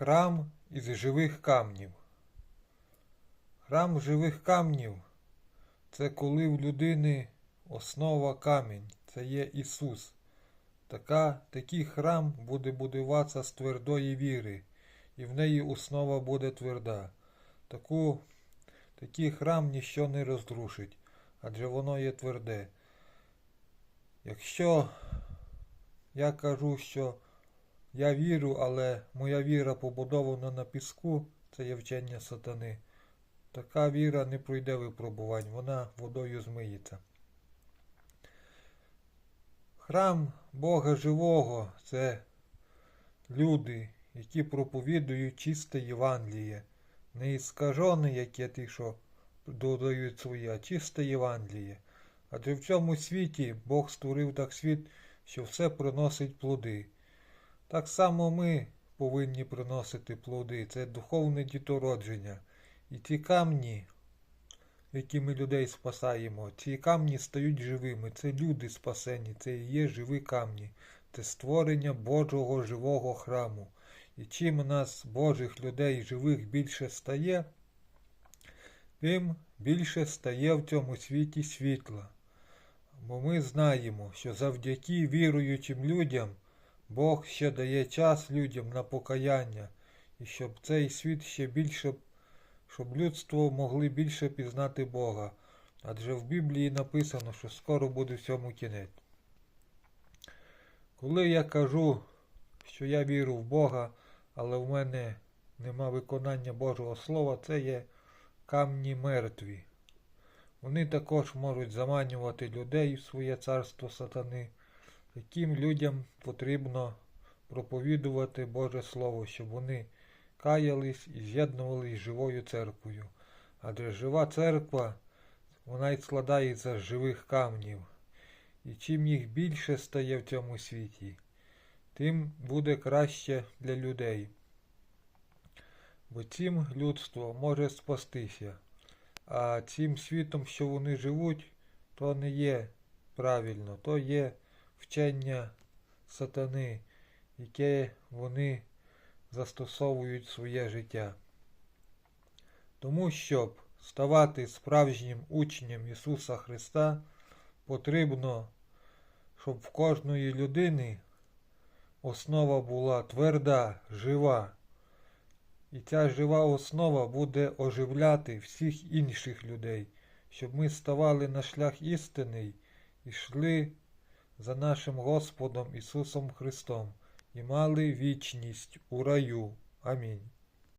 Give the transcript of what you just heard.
Храм із живих камнів. Храм живих камнів це коли в людини основа камінь, це є Ісус. Така, такий храм буде будуватися з твердої віри, і в неї основа буде тверда. Таку, такий храм ніщо не розрушить, адже воно є тверде. Якщо я кажу, що я вірю, але моя віра побудована на піску, це є вчення сатани. Така віра не пройде випробувань, вона водою змиється. Храм Бога Живого це люди, які проповідують чисте Євангеліє, не іскажене, яке ті, що додають своє, а чисте Євангеліє. Адже в цьому світі Бог створив так світ, що все приносить плоди. Так само ми повинні приносити плоди. Це духовне дітородження. І ці камні, які ми людей спасаємо, ці камні стають живими. Це люди спасені, це і є живі камні. Це створення Божого живого храму. І чим у нас Божих людей живих більше стає, тим більше стає в цьому світі світла. Бо ми знаємо, що завдяки віруючим людям Бог ще дає час людям на покаяння, і щоб цей світ ще більше, щоб людство могли більше пізнати Бога. Адже в Біблії написано, що скоро буде всьому кінець. Коли я кажу, що я вірю в Бога, але в мене нема виконання Божого Слова, це є камні мертві. Вони також можуть заманювати людей в своє царство сатани, яким людям потрібно проповідувати Боже Слово, щоб вони каялись і з'єднувались з живою церквою. Адже жива церква, вона й складається з живих камнів. І чим їх більше стає в цьому світі, тим буде краще для людей. Бо цим людство може спастися. А цим світом, що вони живуть, то не є правильно, то є вчення сатани, яке вони застосовують в своє життя. Тому, щоб ставати справжнім учнем Ісуса Христа, потрібно, щоб в кожної людини основа була тверда, жива. І ця жива основа буде оживляти всіх інших людей, щоб ми ставали на шлях істинний і йшли за нашим Господом Ісусом Христом і мали вічність у раю. Амінь.